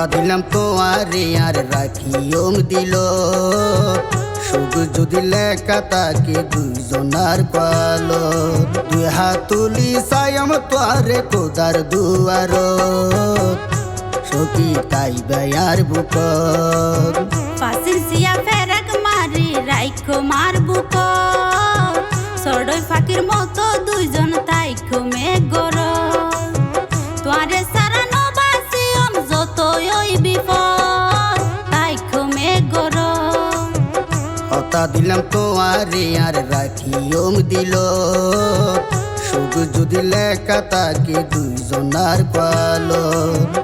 কথা দিলাম তোমারে আর রাখিওম দিল। সুখ যদি লেখা তাকে দুইজনার পালো। দুই হাত তুলি সায়ম তোয়ারে কোদার দুয়ার। সখী তাই বেয়ার বুক। ফাসিল সিয়া ফেরাক মারি, রাইখো মার বুক। কথা দিলাম আরে আর রাখিওম দিল। সুখ যদি লেখা তাকে দুইজনার পাল।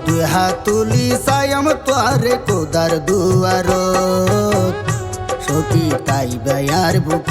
দুই হাত তুলি তো তোয়ারে কোদার দুয়ার সখী তাই বেয়ার বুক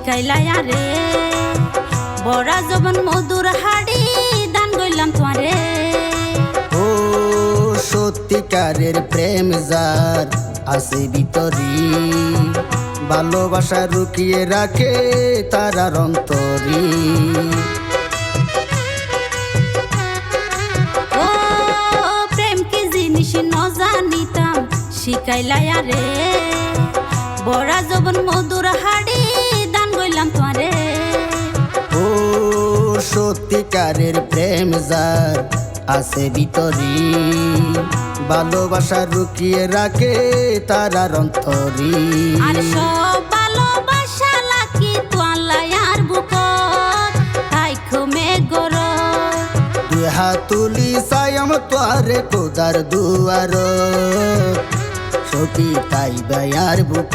শিখাইলাই আরে বড়া জবন মধুর হাড়ি দান গইলাম তোমারে। ও সত্যিকারের প্রেম যার আছে ভিতরি ভালোবাসা রুকিয়ে রাখে তারার অন্তরী ও প্রেম কি জিনিস ন জানিতাম শিখাইলাই আরে বড়া জবন মধুর হাড়ি সত্যিকারের প্রেম যার আছে ভিতরি। ভালোবাসা রুকিয়ে রাখে তারার অন্তরী। আর সব ভালোবাসা লাকি তোয়ালাই আর বুকত তাই খুমে গর দুই তুলি সায়ম তোয়ারে কোদার দুয়ার। সখী তাই বেয়ার বুক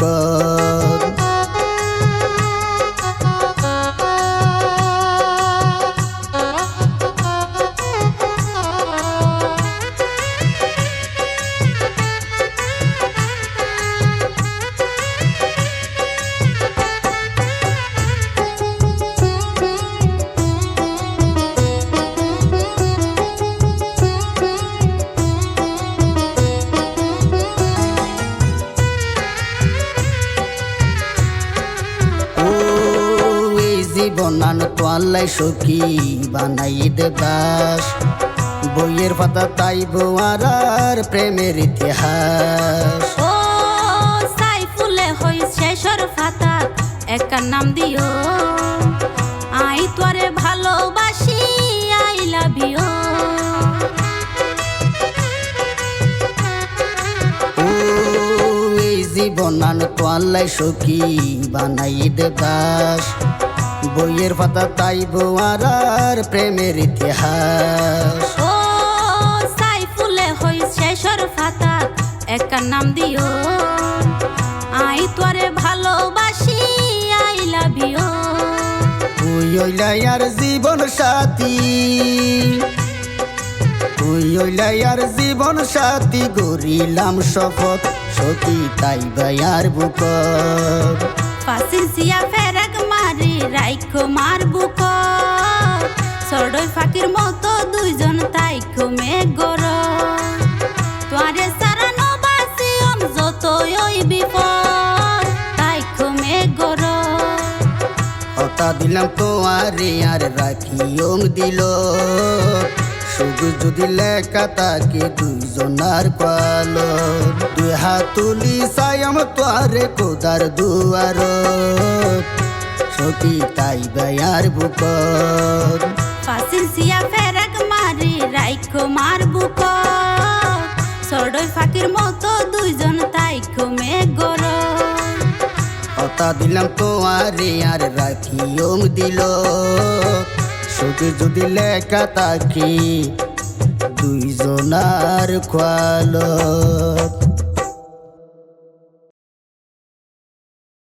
এই জীবন আন তোয়াল্লাই সখী বানাই দেবাস বইয়ের পাতা তাই বোয়ার প্রেমের ইতিহাস। ও সাই ফুলে হই শেষর ফাতা একার নাম দিও। আই তোরে ভালোবাসি আই লাভ ইউ। ও এই জীবন আন তোয়াল্লাই সখী বানাই দেবাস বইয়ের পাতা তাই বোয়ার প্রেমের ইতিহাস। ও সাই ফুলে হই শেষর ফাতা একার নাম দিও। আই তোরে ভালোবাসি আই লাভ ইউ তুই ওইলাই আর জীবন সাথী। তুই ওইলাই আর জীবন সাথী গরিলাম শপথ সতী তাই বায়ার বুক ফাসিল সিয়া ফেরাক মারি, রাইখো মার বুক সড়ই ফাকির মতো দুইজন তাইখো মে গর তোয়ারে সারা নবাসিয়ম যতই ওই বিপদ, তাইখো মে গর কথা দিলাম তোমারে আর রাখিওম দিল। সুখ যদি লেখা তাকে দুইজনার পালো। দুই হাত তুলি সায়ম তোয়ারে কোদার দুয়ার। সখী তাই বায়ার বুক ফাসিল সিয়া ফেরাক মারি রাইখো মার বুক সড়ই ফাকির মতো দুইজন তাইখো মে গর। কথা দিলাম তোমারে আর রাখিওম দিল। সুখ যদি লেখা তাকে দুইজনার খোয়ালো